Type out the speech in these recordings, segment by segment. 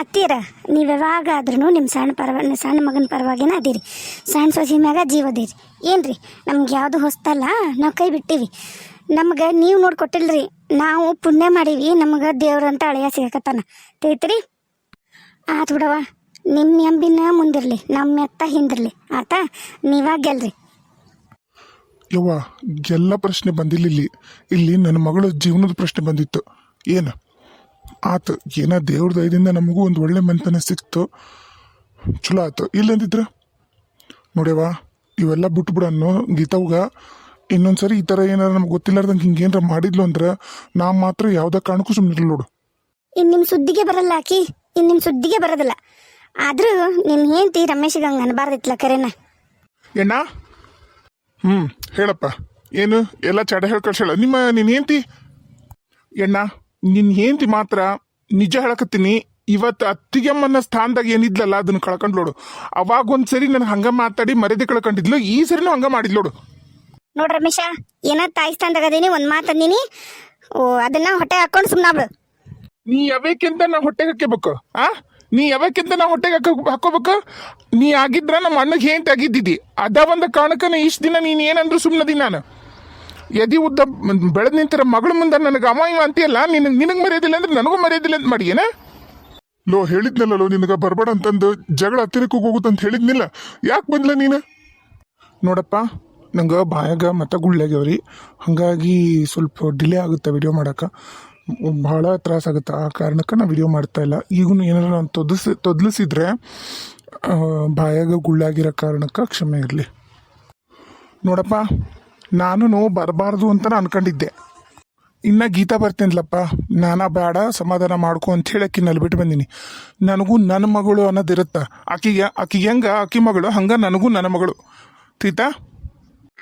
ಅತ್ತೀರ, ನೀವು ಯಾವಾಗಾದ್ರೂ ನಿಮ್ಮ ಸಣ್ಣ ಪರವ ಸಣ್ಣ ಮಗನ ಪರವಾಗಿನ ಅದೀರಿ. ಸಣ್ಣ ಸೊಸಿ ಮ್ಯಾಗ ಜೀವ ಅದೀರಿ. ಏನ್ರಿ? ನಮ್ಗೆ ಯಾವುದು ಹೊಸ್ತಲ್ಲ? ನಾವು ಕೈ ಬಿಟ್ಟಿವಿ. ನಮ್ಗೆ ನೀವು ನೋಡ್ಕೊಟ್ಟಿಲ್ರಿ ನಾವು ಪುಣ್ಯ ಮಾಡೀವಿ. ನಮ್ಗೆ ದೇವ್ರಂತ ಅಳೆಯ ಸಿಗಕತ್ತಾನ. ತೈತ್ರಿ? ಆತು ಬಿಡವ ನಿಮ್ಮ ಎಂಬಿನ ಮುಂದಿರಲಿ. ನಮ್ಮ ಎತ್ತ ಹಿಂದಿರ್ಲಿ. ಆತಾ? ನೀವಾಗ ಗೆಲ್ರಿ ಯವ್ವ, ಎಲ್ಲ ಪ್ರಶ್ನೆ ಬಂದಿಲ್ಲ ಇಲ್ಲಿ ಇಲ್ಲಿ ನನ್ನ ಮಗಳ ಜೀವನದ ಪ್ರಶ್ನೆ ಬಂದಿತ್ತು. ಏನು? ಆತು ಏನ ದೇವ್ರ ದಯದಿಂದ ನಮಗೂ ಒಂದು ಒಳ್ಳೆ ಮನೆತನ ಸಿಕ್ತು. ಚಲೋ ಆಯ್ತು ಇಲ್ಲಂದಿದ್ರ ನೋಡ್ಯವ ಇವೆಲ್ಲ ಬಿಟ್ಬಿಡನ್ನು ಗೀತವ್ಗ ಇನ್ನೊಂದ್ಸರಿ ಈ ಥರ ಏನಾರ ನಮ್ಗೆ ಗೊತ್ತಿಲ್ಲಾರ್ದಂಗೆ ಹಿಂಗೇನಾರ ಮಾಡಿದ್ಲು ಅಂದ್ರೆ ನಾ ಮಾತ್ರ ಯಾವುದೇ ಕಾರಣಕ್ಕೂ ಸುಮ್ಮನೆ ನೋಡು. ಇನ್ನು ನಿಮ್ಮ ಸುದ್ದಿಗೆ ಬರಲ್ಲ ಆಕಿ. ಇನ್ನು ನಿಮ್ಮ ಸುದ್ದಿಗೆ ಬರೋದಿಲ್ಲ. ಆದರೂ ನಿಮ್ಮ ಹೆಂಡತಿ ರಮೇಶ್ ಹಂಗೆ ಅನ್ಬಾರ್ದಿತ್ತಲ್ಲ ಕರೆನ. ಎಣ್ಣ? ಹ್ಞೂ ಹೇಳಪ್ಪ. ಏನು? ಎಲ್ಲ ಚಡ ಹೇಳಿ ನಿಮ್ಮ ನಿನ್ನ ಹೆಂಡ್ತಿ? ಎಣ್ಣ? ನಿನ್ನ ಹೆಂಡ್ತಿ ಮಾತ್ರ ನಿಜ ಹೇಳಕತ್ತೀನಿ ಇವತ್ತು ಅತ್ತಿಗೆಮ್ಮನ ಸ್ಥಾನದಾಗ ಏನಿದ್ಲಲ್ಲ ಅದನ್ನ ಕಳ್ಕೊಂಡ್ ನೋಡು. ಅವಾಗ ಒಂದ್ಸರಿ ನಾನು ಹಂಗ ಮಾತಾಡಿ ಮರ್ಯಾದೆ ಕಳ್ಕೊಂಡಿದ್ಲು ಈ ಸರಿನೂ ಹಂಗ ಮಾಡಿದ್ಲು ನೋಡು. ನೋಡ್ರಿ ರಮೇಶ ಏನ ತಾಯಿ ಸ್ಥಾನದಾಗ ಅದೀನಿ ಒಂದು ಮಾತು ಅಂದಿನಿ. ಓ ಅದನ್ನ ಹೊಟ್ಟೆ ಹಾಕೊಂಡು ಸುಮ್ಮನಾಬ್ಳು ನೀ ಯಾವಕ್ಕಿಂತ ನಾ ಹೊಟ್ಟೆಗೆ ಹಾಕ್ಕೋಬೇಕು ಆ? ನೀ ಯಾವಕ್ಕಿಂತ ನಾ ಹೊಟ್ಟೆಗೆ ಹಾಕ ಹಾಕೋಬೇಕು? ನೀ ಆಗಿದ್ರ ನಮ್ಮ ಅಣ್ಣಗೆ ಹೆಂಡ್ತಿ ಆಗಿದ್ದಿದ್ದಿ ಅದ ಒಂದು ಕಾರಣಕ್ಕೆ ಇಷ್ಟು ದಿನ ನೀನು ಏನಂದ್ರು ಸುಮ್ಮನದಿ ನಾನು. ಎದಿ ಉದ್ದ ಬೆಳೆದ್ ನಿಂತಿರೋ ಮಗಳ ಮುಂದೆ ನನಗೆ ಅವ ಇವ ಅಂತೀಯಲ್ಲ? ನಿನಗೆ ನಿನಗೆ ಮರ್ಯಾದಿಲ್ಲ ಅಂದ್ರೆ ನನಗೂ ಮರ್ಯಾದಿಲ್ಲ ಅಂತ ಮಾಡಿ ಏನ? ಲೋ ಹೇಳಿದ್ನಲ್ಲ ಲೋ ನಿನಗೆ ಬರಬೇಡ ಅಂತಂದು ಜಗಳ ಹತ್ತಿರಕ್ಕೆ ಹೋಗುತ್ತಂತ ಹೇಳಿದ್ನಿಲ್ಲ. ಯಾಕೆ ಬಂದ್ಲ ನೀನು? ನೋಡಪ್ಪ ನಂಗೆ ಬಾಯಾಗ ಮತ ಗುಳ್ಳೆಗ್ಯಾವ್ರಿ. ಹಾಗಾಗಿ ಸ್ವಲ್ಪ ಡಿಲೇ ಆಗುತ್ತೆ ವಿಡಿಯೋ ಮಾಡೋಕೆ? ಭಾಳ ತ್ರಾಸಾಗುತ್ತೆ ಆ ಕಾರಣಕ್ಕೆ ನಾನು ವಿಡಿಯೋ ಮಾಡ್ತಾ ಇಲ್ಲ. ಈಗೂ ಏನಾರ ನಾನು ತೊದಸಿ ತೊದಲಿಸಿದ್ರೆ ಬಾಯಾಗ ಗುಳ್ಳಾಗಿರೋ ಕಾರಣಕ್ಕೆ ಕ್ಷಮೆ ಇರಲಿ. ನೋಡಪ್ಪ ನಾನು ಬರಬಾರ್ದು ಅಂತ ಅನ್ಕೊಂಡಿದ್ದೆ. ಇನ್ನ ಗೀತಾ ಬರ್ತೀನಿಲ್ಲಪ್ಪ ನಾನಾ ಬೇಡ ಸಮಾಧಾನ ಮಾಡ್ಕೊ ಅಂತ ಹೇಳಿ ನಲ್ಲಿ ಬಿಟ್ಟು ಬಂದೀನಿ. ನನಗೂ ನನ್ನ ಮಗಳು ಅನ್ನೋದಿರುತ್ತ ಆಕಿಗೆ ಆಕಿಗೆ ಹೆಂಗ? ಆಕಿ ಮಗಳು, ಹಂಗ ನನಗೂ ನನ್ನ ಮಗಳು. ತೀತಾ?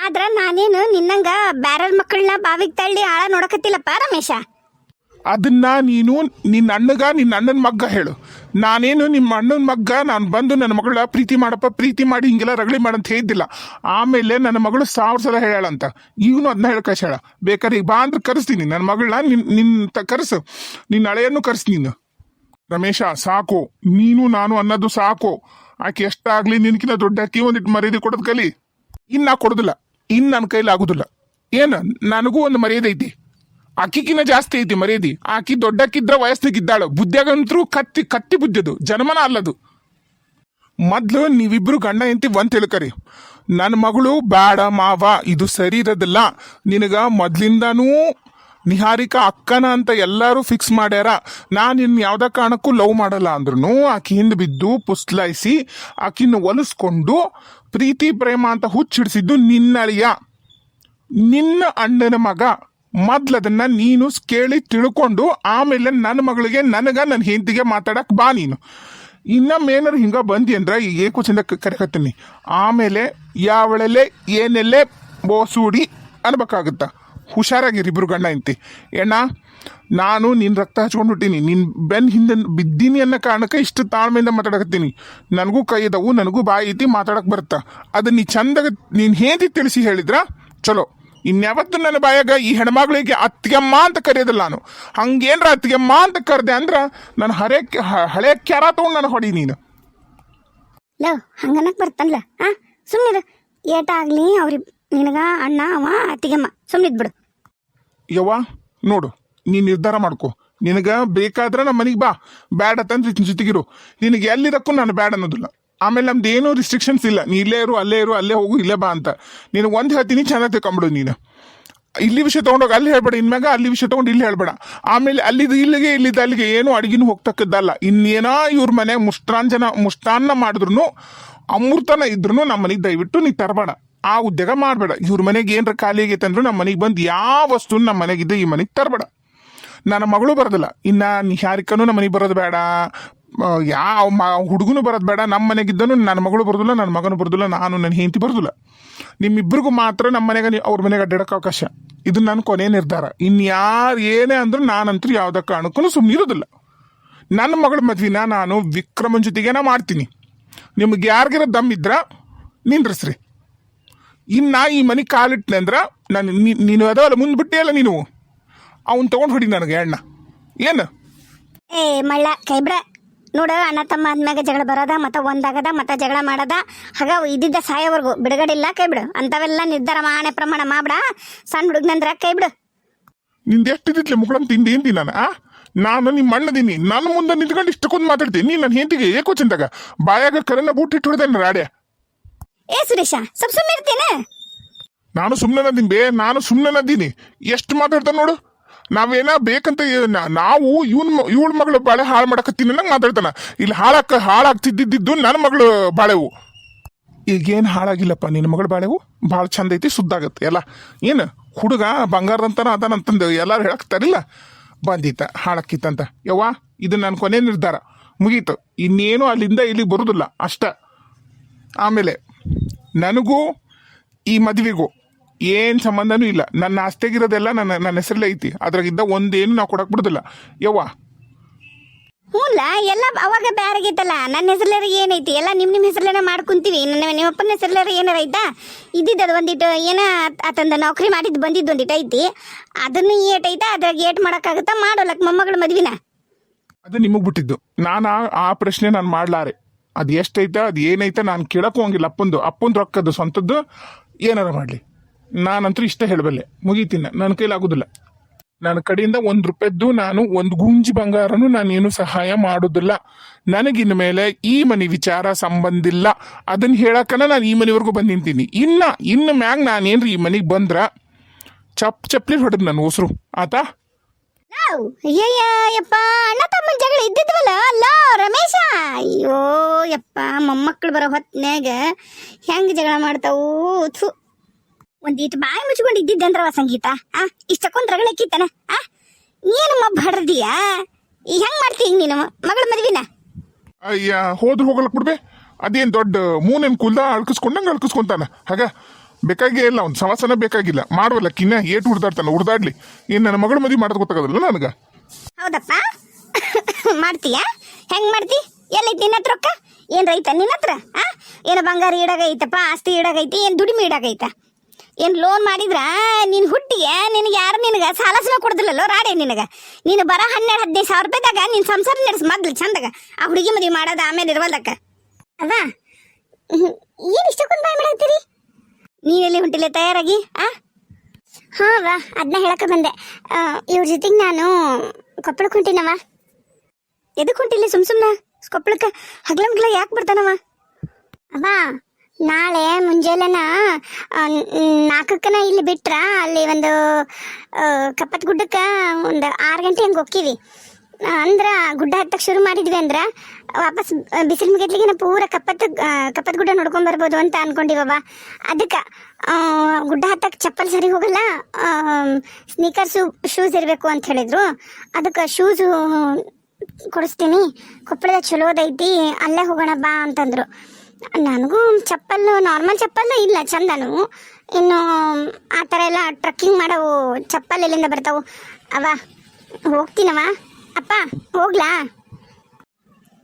ಆದ್ರ ನಾನೇನು ನಿನ್ನಂಗ ಬ್ಯಾರಲ್ ಮಕ್ಕಳನ್ನ ಬಾವಿಗೆ ತಳ್ಳಿ ಆಳ ನೋಡಕತ್ತಿಲ್ಲಪ್ಪ ರಮೇಶ. ಅದನ್ನ ನೀನು ನಿನ್ನ ಅಣ್ಣಗ, ನಿನ್ನ ಅಣ್ಣನ ಮಗ್ಗ ಹೇಳು. ನಾನೇನು ನಿಮ್ಮ ಅಣ್ಣನ ಮಗ್ಗ, ನಾನು ಬಂದು ನನ್ನ ಮಗಳ ಪ್ರೀತಿ ಮಾಡಪ್ಪ, ಪ್ರೀತಿ ಮಾಡಿ ಹಿಂಗೆಲ್ಲ ರಗಳಿ ಮಾಡಂತ ಹೇಳಿದ್ದಿಲ್ಲ. ಆಮೇಲೆ ನನ್ನ ಮಗಳು ಸಾವಿರ ಸಲ ಹೇಳಂತ ಈಗನು ಅದನ್ನ ಹೇಳಿ ಕಳ್ಸ ಹೇಳ ಬೇಕಾದ್ರೆ ಈಗ ಬಾ ಅಂದ್ರೆ ಕರೆಸ್ತೀನಿ. ನನ್ನ ಮಗಳನ್ನ ನಿನ್ ನಿನ್ನ ತ ಕರೆಸು. ನಿನ್ನ ಹಳೆಯನ್ನು ಕರೆಸ್ ನೀನು. ರಮೇಶ, ಸಾಕು. ನೀನು, ನಾನು ಅನ್ನೋದು ಸಾಕು. ಆಕೆ ಎಷ್ಟಾಗ್ಲಿ ನಿನ್ಕಿನ ದೊಡ್ಡ ಅಕ್ಕಿ ಒಂದಿಟ್ಟು ಮರ್ಯಾದೆ ಕೊಡೋದು ಕಲಿ. ಇನ್ನು ನಾ ಕೊಡೋದಿಲ್ಲ. ಇನ್ನು ನನ್ನ ಕೈಲಿ ಆಗೋದಿಲ್ಲ. ಏನು? ನನಗೂ ಒಂದು ಮರ್ಯಾದೆ ಐತಿ. ಆಕಿಕಿನ ಜಾಸ್ತಿ ಐತಿ ಮರ್ಯಾದಿ. ಆಕಿ ದೊಡ್ಡಕ್ಕಿದ್ರ ವಯಸ್ಸಿಗಿದ್ದಾಳು ಬುದ್ಧಿಯಾಗಂತರೂ ಕತ್ತಿ ಕತ್ತಿ ಬುದ್ಧಿದು. ಜನ್ಮನ ಅಲ್ಲದು. ಮೊದ್ಲು ನೀವಿಬ್ರು ಗಂಡ ಎಂತಿ ಒಂದ್ ತಿಳ್ಕರಿ. ನನ್ನ ಮಗಳು ಬ್ಯಾಡ ಮಾವ, ಇದು ಸರಿ ಇರೋದಿಲ್ಲ. ನಿನಗ ಮೊದ್ಲಿಂದಾನೂ ನಿಹಾರಿಕಾ ಅಕ್ಕನ ಅಂತ ಎಲ್ಲರೂ ಫಿಕ್ಸ್ ಮಾಡ್ಯಾರ. ನಾನು ಇನ್ನು ಯಾವುದೇ ಕಾರಣಕ್ಕೂ ಲವ್ ಮಾಡಲ್ಲ ಅಂದ್ರೂ ಆಕಿ ಹಿಂದೆ ಬಿದ್ದು ಪುಸ್ಲಾಯಿಸಿ, ಆಕಿನ ಒಲಿಸ್ಕೊಂಡು ಪ್ರೀತಿ, ಪ್ರೇಮ ಅಂತ ಹುಚ್ಚಿಡಿಸಿದ್ದು ನಿನ್ನಳಿಯ. ನಿನ್ನ ಅಣ್ಣನ ಮಗ. ಮೊದ್ಲದನ್ನ ನೀನು ಕೇಳಿ ತಿಳ್ಕೊಂಡು ಆಮೇಲೆ ನನ್ನ ಮಗಳಿಗೆ ನನಗ ನನ್ನ ಹೆಂಡತಿಗೆ ಮಾತಾಡಕ್ ಬಾ ನೀನು. ಇನ್ನೊಮ್ಮೇನಾರು ಹಿಂಗ ಬಂದಿ ಅಂದ್ರೆ ಏಕೋ ಚಂದ ಕರೆಕತ್ತೀನಿ. ಆಮೇಲೆ ಯಾವಳೆಲೆ ಏನೆಲ್ಲೇ ಬೋಸೂಡಿ ಅನ್ಬೇಕಾಗುತ್ತ. ಹುಷಾರಾಗಿರಿ ಇಬ್ರು ಗಂಡ ಇಂತಿ ಏಣ್ಣ, ನಾನು ನಿನ್ನ ರಕ್ತ ಹಚ್ಕೊಂಡು ಹುಟ್ಟೀನಿ. ನಿನ್ನ ಬೆನ್ ಹಿಂದೆ ಬಿದ್ದೀನಿ ಅನ್ನೋ ಕಾರಣಕ್ಕೆ ಇಷ್ಟು ತಾಳ್ಮೆಯಿಂದ ಮಾತಾಡಕತ್ತೀನಿ. ನನಗೂ ಕೈ ಇದಾವು, ನನಗೂ ಬಾಯಿ ಐತಿ ಮಾತಾಡಕ್ಕೆ ಬರುತ್ತಾ ಅದನ್ನ ನೀ ಚಂದಾಗ, ನೀನು ಹೇಂದಿ ತಿಳಿಸಿ ಹೇಳಿದ್ರ, ಚಲೋ. ಇನ್ಯಾವತ್ತು ನನ್ನ ಬಾಯಾಗ ಈ ಹೆಣ್ಮಗಳಿಗೆ ಅತ್ತಿಗೆಮ್ಮ ಅಂತ ಕರೆಯೋದಿಲ್ಲ ನಾನು. ಹಂಗೇನ್ರ ಅತ್ತಿಗೆಮ್ಮ ಅಂತ ಕರೆದೆ ಅಂದ್ರ ನಾನು ಹರೇ ಹಳೆ ಕ್ಯಾರ ತಗೊಂಡು ನಾನು ಹೊಡಿ ನೀನು. ಲೋ ಹಂಗನಕ್ ಬರ್ತನ್ಲ ಆ? ಸುಮ್ಮನಿರು ಏಟಾಗ್ಲಿ ಅವ್ರಿ ನಿನಗ ಅಣ್ಣ ಅವ ಅತ್ತಿಗೆಮ್ಮ. ಸುಮ್ಮನಿದ್ಬಿಡು ಯವ್ವ ನೋಡು ನೀ ನಿರ್ಧಾರ ಮಾಡ್ಕೊ. ನಿನಗ ಬೇಕಾದ್ರೆ ನಮ್ಮ ಮನೆಗೆ ಬಾ. ಬ್ಯಾಡ ತಂದ್ರೆ ಜೊತೆಗಿರು. ನಿನಗೆ ಎಲ್ಲಿದಕ್ಕೂ ನಾನು ಬ್ಯಾಡ ಅನ್ನೋದಿಲ್ಲ. ಆಮೇಲೆ ನಮ್ದು ಏನೂ ರಿಸ್ಟ್ರಿಕ್ಷನ್ಸ್ ಇಲ್ಲ. ನೀ ಇಲ್ಲೇ ಇರು, ಅಲ್ಲೇ ಇರು, ಅಲ್ಲೇ ಹೋಗು, ಇಲ್ಲೇ ಬಾ ಅಂತ. ನೀನು ಒಂದು ಹೇಳ್ತೀನಿ, ಚೆನ್ನಾಗಿ ತಿಳ್ಕೊಂಬಿಡು ನೀನು. ಇಲ್ಲಿ ವಿಷಯ ತೊಗೊಂಡೋಗಿ ಅಲ್ಲಿ ಹೇಳ್ಬೇಡ, ಇನ್ಮ್ಯಾಗ ಅಲ್ಲಿ ವಿಷಯ ತೊಗೊಂಡು ಇಲ್ಲಿ ಹೇಳ್ಬೇಡ. ಆಮೇಲೆ ಅಲ್ಲಿದ್ದು ಇಲ್ಲಿಗೆ ಇಲ್ಲಿದ್ದು ಅಲ್ಲಿಗೆ ಏನು ಅಡಿಗೆನೂ ಹೋಗ್ತಕ್ಕದ್ದಲ್ಲ. ಇನ್ನೇನೋ ಇವ್ರ ಮನೆ ಮುಷ್ಟಾಂಜನ ಮುಷ್ಟಾನ್ನ ಮಾಡಿದ್ರು ಅಮೃತನ ಇದ್ರು ನಮ್ಮ ಮನೆಗೆ ದಯವಿಟ್ಟು ನೀ ತರಬೇಡ. ಆ ಉದ್ಯೋಗ ಮಾಡಬೇಡ. ಇವ್ರ ಮನೆಗೆ ಏನರ ಖಾಲಿ ಆಗೈತೆ ಅಂದ್ರೆ ನಮ್ಮ ಮನೆಗೆ ಬಂದು ಯಾವ ವಸ್ತು ನಮ್ಮ ಮನೆಗಿದ್ದ ಈ ಮನೆಗೆ ತರಬೇಡ. ನನ್ನ ಮಗಳು ಬರೋದಿಲ್ಲ. ಇನ್ನ ಯಾರಿಕನೂ ನಮ್ಮ ಮನೆಗೆ ಬರೋದು ಬೇಡ. ಯಾವ ಮ, ಹುಡುಗನು ಬರೋದು ಬೇಡ. ನಮ್ಮ ಮನೆಗಿದ್ದನು ನನ್ನ ಮಗಳು ಬರೋದಿಲ್ಲ ನನ್ನ ಮಗನು ಬರೋದಿಲ್ಲ, ನಾನು ನನ್ನ ಹೆಂಡತಿ ಬರೋದಿಲ್ಲ. ನಿಮ್ಮಿಬ್ಬರಿಗೂ ಮಾತ್ರ ನಮ್ಮ ಮನೆಗೆ ಅವ್ರ ಮನೆಗೆ ಅಡ್ಡಾಡಕ್ಕೆ ಅವಕಾಶ. ಇದು ನನ್ನ ಕೊನೆ ನಿರ್ಧಾರ. ಇನ್ಯಾರು ಏನೇ ಅಂದರೂ ನಾನಂತೂ ಯಾವುದೇ ಕಾರಣಕ್ಕೂ ಸುಮ್ಮನೆ ಇರೋದಿಲ್ಲ. ನನ್ನ ಮಗಳ ಮದ್ವಿನ ನಾನು ವಿಕ್ರಮನ್ ಜೊತೆಗೇನ ಮಾಡ್ತೀನಿ. ನಿಮ್ಗೆ ಯಾರಿಗಿರ ದಮ್ ಇದ್ರ ನಿಂದ್ರಸ್ರಿ. ಇನ್ನ ಈ ಮನೆ ಕಾಲಿಟ್ನೆ ಅಂದ್ರೆ ನಾನು ನೀನು ಅದಾವಲ್ಲ ಮುಂದೆ ಬಿಟ್ಟೆ ಅಲ್ಲ ನೀನು. ಅವ್ನು ತೊಗೊಂಡು ಹೊಡಿ ನನಗೆ ಅಣ್ಣ. ಏನು? ಏ ಮಳ್ಳ, ಕೈ ಬಿಡ. ನೋಡ ಅಣ್ಣ ತಮ್ಮ ಅಂದ್ಮ್ಯಾಗ ಜಗಳ ಬರೋದ ಮತ್ತ ಒಂದಾಗದ ಮತ್ತ ಜಗಳ ಮಾಡದ. ಹಾಗ ಇದ್ದಿದ್ದ ಸಾಯೋವರೆಗೂ ಬಿಡುಗಡೆ ಇಲ್ಲ ಕೈ ಬಿಡು. ಅಂಥವೆಲ್ಲ ನಿರ್ಧಾರ ಮಾಣೆ ಪ್ರಮಾಣ ಮಾಡ್ಬಿಡ. ಸಣ್ಣ ಹುಡುಗನಂದ್ರ ಕೈ ಬಿಡು. ನಿಂದ ಎಷ್ಟಿದ್ಲೆ ಮುಗಳಂ ತಿಂಡಿ ಏನ್ ನಾನು ಆ? ನಾನು ನಿಮ್ಮ ಅಣ್ಣದೀನಿ. ನನ್ನ ಮುಂದೆ ನಿಂತ್ಕೊಂಡು ಇಷ್ಟಕ್ಕೊಂದು ಮಾತಾಡ್ತೀನಿ. ನೀನು ನನ್ನ ಹೆಂಡತಿಗೆ ಏಕೋ ಚಿಂತಾಗ ಬಾಯಾಗ ಕರೆನ ಇಟ್ಟು ಹಿಡ್ದೇನೆ ರಾಡೆ? ಏ ಸುರೇಶ ಸ್ವಲ್ಪ ಸುಮ್ಮನೆ ಇರ್ತೀನಿ ನಾನು ಸುಮ್ಮನೆ ಬೇ ನಾನು ಸುಮ್ಮನೆ ಎಷ್ಟು ಮಾತಾಡ್ತಾನೆ ನೋಡು. ನಾವೇನ ಬೇಕಂತ ನಾವು ಇವನ್ ಇವಳ ಮಗಳು ಬಾಳೆ ಹಾಳು ಮಾಡಕತ್ತೀನಿ ಮಾತಾಡ್ತಾನ. ಇಲ್ಲಿ ಹಾಳಾಕ ಹಾಳಾಗ್ತಿದ್ದಿದ್ದು ನನ್ನ ಮಗಳು ಬಾಳೆವು. ಈಗೇನು ಹಾಳಾಗಿಲ್ಲಪ್ಪ ನಿನ್ನ ಮಗಳು ಬಾಳೆವು? ಭಾಳ ಚಂದ ಐತಿ ಸುದ್ದಾಗತ್ತೆ ಎಲ್ಲ. ಏನು, ಹುಡುಗ ಬಂಗಾರದಂತನ ಅದಾನಂತಂದು ಎಲ್ಲಾರು ಹೇಳಕ್ತಾರಿಲ್ಲ ಬಂದಿತ್ತ ಹಾಳಾಕಿತ್ತಂತ ಯವ್ವ ಇದು ನನ್ನ ಕೊನೆ ನಿರ್ಧಾರ. ಮುಗೀತು. ಇನ್ನೇನು ಅಲ್ಲಿಂದ ಇಲ್ಲಿಗೆ ಬರುದಿಲ್ಲ, ಅಷ್ಟ. ಆಮೇಲೆ, ನನಗೂ ಈ ಮದುವೆಗೂ ಏನು ಸಂಬಂಧನೂ ಇಲ್ಲ. ನನ್ನ ಆಸ್ತಿಯಾಗಿರೋದೆಲ್ಲ ನನ್ನ ನನ್ನ ಹೆಸರಲ್ಲೇ ಐತಿ. ಅದ್ರಾಗಿದ್ದ ಒಂದೇನು ನಾವು ಕೊಡಕ್ ಬಿಡುದಿಲ್ಲ. ಯವ್ವ. ಹ್ಞೂಲ್ಲ ಎಲ್ಲ ಅವಾಗ ಬ್ಯಾರಾಗೈತಲ್ಲ ನನ್ನ ಹೆಸರ್ಲಾರ ಏನೈತಿ ಎಲ್ಲ ನಿಮ್ಮ ನಿಮ್ಮ ಹೆಸರ್ಲೇನ ಮಾಡ್ಕೊಂತೀವಿ. ನನ್ನ ನಿಮ್ಮಪ್ಪನ ಹೆಸರ್ಲಾರ ಏನಾರ ಐತಾ? ಇದ್ದಿದ್ದು ಅದು ಒಂದಿಟ್ಟು ಏನ ಆತಂದ ನೌಕರಿ ಮಾಡಿದ್ದು ಬಂದಿದ್ದು ಒಂದಿಟ್ಟು ಐತಿ. ಅದನ್ನು ಏಟ್ ಐತಾ? ಅದ್ರಾಗ ಏಟ್ ಮಾಡೋಕ್ಕಾಗತ್ತಾ? ಮಾಡೋಲಕ್ ಮೊಮ್ಮಗಳ ಮದ್ವಿನ. ಅದು ನಿಮಗೆ ಬಿಟ್ಟಿದ್ದು. ನಾನು ಆ- ಆ ಪ್ರಶ್ನೆ ನಾನು ಮಾಡ್ಲಾರೆ. ಅದು ಎಷ್ಟೈತೆ? ಅದು ಏನೈತೆ ನಾನು ಕೇಳಕ್ಕೂ ಹೋಗಿಲ್ಲ ಅಪ್ಪಂದು. ಅಪ್ಪಂದು ರೊಕ್ಕದ್ದು ಸ್ವಂತದ್ದು ಏನಾರ ಮಾಡಲಿ. ನಾನಂತೂ ಇಷ್ಟ ಹೇಳಬಲ್ಲೆ. ಮುಗೀತೀನಿ. ನನ್ನ ಕೈಲಾಗೋದಿಲ್ಲ ನನ್ನ ಕಡೆಯಿಂದ ಒಂದು ರೂಪಾಯಿದ್ದು ನಾನು ಒಂದು ಗುಂಜಿ ಬಂಗಾರನು ನಾನೇನು ಸಹಾಯ ಮಾಡೋದಿಲ್ಲ. ನನಗಿನ್ನ ಮೇಲೆ ಈ ಮನೆ ವಿಚಾರ ಸಂಬಂಧಿಲ್ಲ. ಅದನ್ನ ಹೇಳಕ್ಕನ ನಾನು ಈ ಮನೆವರೆಗೂ ಬಂದು ನಿಂತೀನಿ ಇನ್ನ, ಇನ್ನು ಮ್ಯಾಗ ನಾನೇನ್ರಿ ಈ ಮನೆಗೆ ಬಂದ್ರ? ಚಪ್ ಚಪ್ಲಿ ಹೊಡೆದ್ ನನ್ನ ಉಸಿರು. ಆತಾ? ಯಪ್ಪ ತಮ್ಮ ಜಗಳ ರಮೇಶ? ಅಯ್ಯೋ, ಯಪ್ಪ ಮೊಮ್ಮಕ್ಕಳು ಬರೋ ಹೊತ್ನ್ಯಾಗ ಹೆಂಗ್ ಜಗಳ ಮಾಡ್ತಾವು? ಒಂದೀಟ್ ಬಾಯಿ ಮುಚ್ಕೊಂಡು ಇದ್ದಿದ್ದಂದ್ರವ ಸಂಗೀತ? ಆ ಇಷ್ಟಕ್ಕೊಂದು ರಗಳಕ್ಕಿತ್ತಾನ ಆ ನೀನು ಮಬ್ಬ ಹಡ್ದಿಯಾ? ಈ ಹೆಂಗ್ ಮಾಡ್ತೀಯ ನೀನು? ಮಗಳ ಮದ್ವಿನ? ಅಯ್ಯ ಹೋದ್ರು ಹೋಗಲಕ್ ಬಿಡ್ಬೆ. ಅದೇನ್ ದೊಡ್ಡ ಮೂನೇನ್ ಕುಲ್ದ ಅಳ್ಕಿಸ್ಕೊಂಡಂಗ ಅಳ್ಕಿಸ್ಕೊಂತಾನ? ಹಾಗ ಬೇಕಾಗೇ ಇಲ್ಲ ಅವ್ನ ಸವಾಸನ ಬೇಕಾಗಿಲ್ಲ. ಮಾಡುವಲ್ಲ ಕಿನ್ನ ಏಟ್ ಹುಡ್ದಾಡ್ತಾನ ಹುಡ್ದಾಡ್ಲಿ ಏನ್ ನನ್ನ ಮಗಳ ಮದ್ವಿ ಮಾಡೋದು ಗೊತ್ತಾಗೋದಿಲ್ಲ ನನಗ? ಹೌದಪ್ಪ. ಮಾಡ್ತೀಯಾ? ಹೆಂಗ್ ಮಾಡ್ತಿ? ಎಲ್ಲೈತಿ ನಿನ್ನ ಹತ್ರ ರೊಕ್ಕ ಏನ್ ರೈತ ನಿನ್ನ ಹತ್ರ? ಆ ಏನು ಬಂಗಾರ ಇಡಾಗೈತಪ್ಪ ಆಸ್ತಿ ಇಡಾಗೈತಿ ಏನ್ ದುಡಿಮೆ ಇಡಾಗೈತ ಏನ್ ಲೋನ್ ಮಾಡಿದ್ರ? ನಿನ್ನ ಹುಟ್ಟಿಗೆ ನಿನಗೆ ಯಾರು ನಿನಗ? ಸಾಲ ಸಲ ಕೊಡ್ದಿಲ್ಲಲ್ಲೋ ರಾಡೆ ನಿನಗ? ನೀನು ಬರ ಹನ್ನೆರಡು, ಹದಿನೈದು ಸಾವಿರ ರೂಪಾಯಿದಾಗ ನಿನ್ ಸಂಸಾರ ನಡೆಸ್ ಮೊದ್ಲು ಚಂದಾಗ. ಆ ಹುಡುಗಿ ಮದುವೆ ಮಾಡೋದ ಆಮೇಲೆ ಇರ್ವಲ್ದಕ್ಕ ಅಲ್ವಾ ಏನ್ ಇಷ್ಟಕ್ಕೊಂದು ಬಾಯ್ ಮಾಡಾಕ್ತೀರಿ ಎಲ್ಲಿ ಹೊಂಟಿಲ್ಲ ತಯಾರಾಗಿ, ಆ? ಹಾಂ ವಾ ಅದನ್ನ ಹೇಳಕ್ಕೆ ಬಂದೆ. ಇವ್ರ ಜೊತೆಗೆ ನಾನು ಕೊಪ್ಪಳಕ್ಕೆ ಹೊಂಟಿನವ ಎದಕ್ಕೆ ಹೊಂಟಿಲ್ಲ ಸುಮ್ ಸುಮ್ಮನೆ ಕೊಪ್ಪಳಕ್ಕೆ ಹಗ್ಲಮ್ಗ್ಲ ಯಾಕೆ ಬರ್ತಾನವ ಅವ ನಾಳೆ ಮುಂಜಾನೆನ ನಾಲ್ಕಕ್ಕನ ಇಲ್ಲಿ ಬಿಟ್ರ, ಅಲ್ಲಿ ಒಂದು ಕಪ್ಪತ್ ಗುಡ್ಡಕ್ಕೆ ಒಂದು ಆರು ಗಂಟೆ ಹಂಗೆ ಹೋಗ್ತೀವಿ ಅಂದ್ರ ಗುಡ್ಡ ಹತ್ತಕ್ಕೆ ಶುರು ಮಾಡಿದ್ವಿ ಅಂದ್ರ, ವಾಪಸ್ ಬಿಸಿಲು ಮುಗಿದ್ಲಿಗೆ ಪೂರ ಕಪ್ಪತ್ ಕಪ್ಪತ್ ಗುಡ್ಡ ನೋಡ್ಕೊಂಡ್ ಬರ್ಬೋದು ಅಂತ ಅನ್ಕೊಂಡಿವವ ಅದಕ್ಕೆ ಗುಡ್ಡ ಹತ್ತಕ್ಕೆ ಚಪ್ಪಲ್ ಸರಿ ಹೋಗಲ್ಲ ಸ್ನೀಕರ್ಸು ಶೂಸ್ ಇರಬೇಕು ಅಂತ ಹೇಳಿದ್ರು. ಅದಕ್ಕೆ ಶೂಸು ಕೊಡಿಸ್ತೀನಿ. ಕೊಪ್ಪಳದ ಚಲೋದೈತಿ ಅಲ್ಲೇ ಹೋಗೋಣ ಬಾ ಅಂತಂದ್ರು. ನನಗೂ ಚಪ್ಪಲ್ಲು ನಾರ್ಮಲ್ ಚಪ್ಪಲ್ಲು ಇಲ್ಲ, ಚಂದನು. ಇನ್ನು, ಆ ಥರ ಎಲ್ಲ ಟ್ರಕ್ಕಿಂಗ್ ಮಾಡೋವು, ಚಪ್ಪಲ್ ಎಲ್ಲಿಂದ ಬರ್ತಾವು? ಅವ ಹೋಗ್ತೀನವ ಅಪ್ಪ, ಹೋಗ್ಲಾ?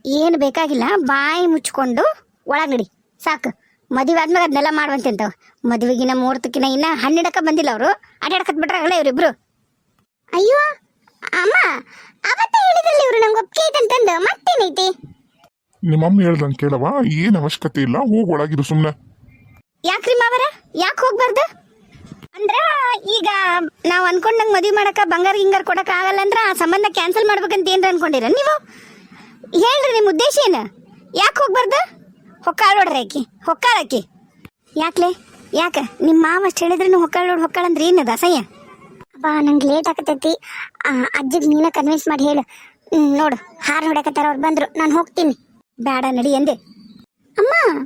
ಏನು ಬೇಕಾಗಿಲ್ಲ, ಬಾಯಿ ಮುಚ್ಕೊಂಡು ಒಳಗಡಿ ಸಾಕು. ಮದುವೆ ಆದ್ಮೇಲೆ ಅದನ್ನೆಲ್ಲ ಮಾಡುವಂತಿಂತವು ಮದುವೆಗಿನ ಮುಹೂರ್ತಕ್ಕಿನ ಇನ್ನ ಹನ್ನೆರಡಕ್ಕ ಬಂದಿಲ್ಲ ಅವರು. ಅಡ್ಯಾಡ್ಕತ್ ಬಿಟ್ರಾಗಲ್ಲ ಇವರಿಬ್ರು. ಅಯ್ಯೋ, ಅಮ್ಮ, ಅವತ್ತೇ ಹೇಳಿದ್ರಲ್ಲ ಇವರು ನಂಗೆ ಒಪ್ಪಿಗೆ ಅಂತಂದು ಮತ್ತೇನೈತಿ? ನಿಮ್ಮಮ್ಮ ಹೇಳ್ದಂಗೆ ಕೇಳವ ಏನ್ ಅವಶ್ಯಕತೆ ಇಲ್ಲ ಹೋಗ್ ಒಳಗಿರು ಸುಮ್ನೆ. ಯಾಕ್ರಿ ಮಾವರ ಯಾಕೆ ಹೋಗ್ಬಾರ್ದು? ಅಂದ್ರ ಈಗ ನಾವು ಅನ್ಕೊಂಡಂಗೆ ಮದುವೆ ಮಾಡಕ ಬಂಗಾರ ಗಿಂಗಾರ ಕೊಡಕ ಆಗಲ್ಲ ಅಂದ್ರ ಆ ಸಂಬಂಧ ಕ್ಯಾನ್ಸಲ್ ಮಾಡ್ಬೇಕಂತ ಏನ್ರ ಅನ್ಕೊಂಡಿರ ನೀವು? ಹೇಳ್ರಿ ನಿಮ್ಮ ಉದ್ದೇಶ ಏನು? ಯಾಕೆ ಹೋಗ್ಬಾರ್ದು? ಹೊಕ್ಕಾಳೋಡ್ರಿ ಆಕಿ ಹೊಕ್ಕಾಳಕಿ ಯಾಕ್ಲೆ? ಯಾಕ? ನಿಮ್ಮ ಮಾವ ಅಷ್ಟು ಹೇಳಿದ್ರೆ ಹೊಕ್ಕಾಳೋಡ್ ಹೊಕ್ಕಾಳಂದ್ರೆ ಏನದ ಅಸಹ್ಯ? ಅಬ್ಬಾ ನಂಗೆ ಲೇಟ್ ಆಗತೈತಿ ಅಜ್ಜಿಗೆ ನೀನ ಕನ್ವಿನ್ಸ್ ಮಾಡಿ ಹೇಳು. ಹ್ಮ್, ನೋಡು ಹಾರ್ ಹೊಡಕತ್ತಾರ ಅವ್ರು ಬಂದ್ರು. ನಾನು ಹೋಗ್ತೀನಿ. ಬೇಡ, ನಡಿ, ಎಂದೆ. ಅಮ್ಮ,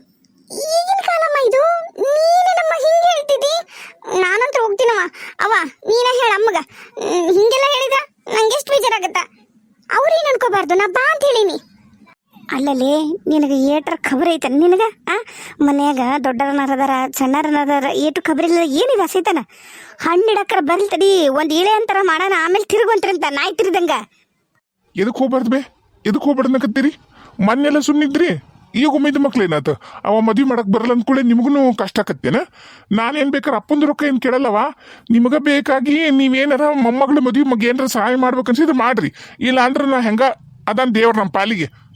ಈಗಿನ ಕಾಲಮ್ಮ ಇದು? ನೀನೇ ನಮ್ಮ ಹಿಂಗೆ ಹೇಳ್ತಿದ್ದಿ? ನಾನಂತೂ ಹೋಗ್ತೀನಮ್ಮ. ಅವ ನೀನ ಹೇಳ ಅಮ್ಮಗ. ಹಿಂಗೆಲ್ಲ ಹೇಳಿದ ನಂಗೆ ಎಷ್ಟು ಬೇಜಾರಾಗತ್ತ? ಅವ್ರೇನು ಅನ್ಕೋಬಾರ್ದು? ನಾ ಬಾ ಅಂತ ಹೇಳಿನಿ. ಅಲ್ಲಲ್ಲಿ, ನಿನಗೆ ಏಟ್ರ ಖಬರ್ ಐತೆ ನಿನಗ, ಆ? ಮನ್ಯಾಗ ದೊಡ್ಡರನರದಾರ ಸಣ್ಣರನದಾರ ಏಟು ಖಬರಿಲ್ಲ ಏನಿದೆ ಸೈತನ? ಹಣ್ಣಿಡಕ್ರ ಬರ್ಲಿ ತಡಿ, ಒಂದು ಇಳೆ ಅಂತರ ಮಾಡೋಣ, ಆಮೇಲೆ ತಿರುಗುವಂತ್ರಂತ ನಾಯಿ ತಿರ್ದಂಗ. ಎದಕ್ ಹೋಗ್ಬಾರ್ದು ಬೇ? ಎದಕ್ ಹೋಗ್ಬಾರ್ದು ಅನ್ನಕತ್ತೀರಿ? ಮೊನ್ನೆಲ್ಲ ಸುಮ್ಮನಿದ್ರಿ ಈಗ ಒಮ್ಮಿದ ಮಕ್ಳೇನಾತ ಅವ ಮದ್ವೆ ಮಾಡಕ್ ಬರಲ್ಲ ಅಂದ್ಕೊಳ್ಳಿ ನಿಮಗೂ ಕಷ್ಟ ಆಕತ್ತೇನ? ನಾನೇನ್ ಬೇಕಾರೆ ಅಪ್ಪಂದು ರೊಕ್ಕ ಏನು ಕೇಳಲ್ಲವ? ನಿಮಗ ಬೇಕಾಗಿ ನೀವೇನಾರ ಮೊಮ್ಮಗಳ ಮದ್ವೆ ಮಗ ಏನಾರ ಸಹಾಯ ಮಾಡ್ಬೇಕನ್ಸಿದ್ರೆ ಮಾಡ್ರಿ. ಇಲ್ಲ ಅಂದ್ರೆ ನಾ ಹೆಂಗ ಅದನ್ ದೇವ್ರ ನಮ್ಮ ಪಾಲಿಗೆ.